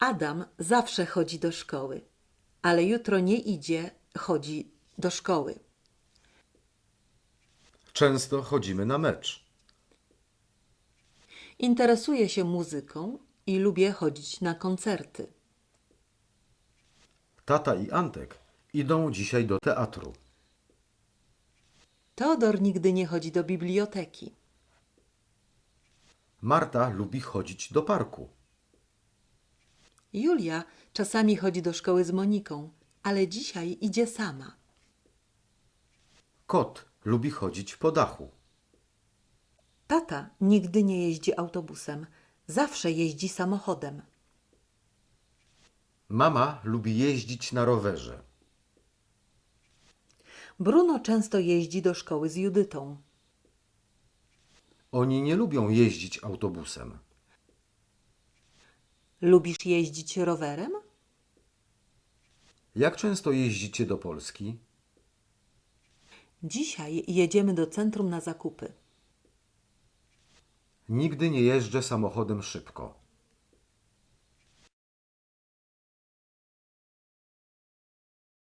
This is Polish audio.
Adam zawsze chodzi do szkoły, ale jutro nie idzie, chodzi do szkoły. Często chodzimy na mecz. Interesuję się muzyką i lubię chodzić na koncerty. Tata i Antek idą dzisiaj do teatru. Teodor nigdy nie chodzi do biblioteki. Marta lubi chodzić do parku. Julia czasami chodzi do szkoły z Moniką, ale dzisiaj idzie sama. Kot lubi chodzić po dachu. Tata nigdy nie jeździ autobusem, zawsze jeździ samochodem. Mama lubi jeździć na rowerze. Bruno często jeździ do szkoły z Judytą. Oni nie lubią jeździć autobusem. Lubisz jeździć rowerem? Jak często jeździcie do Polski? Dzisiaj jedziemy do centrum na zakupy. Nigdy nie jeżdżę samochodem szybko.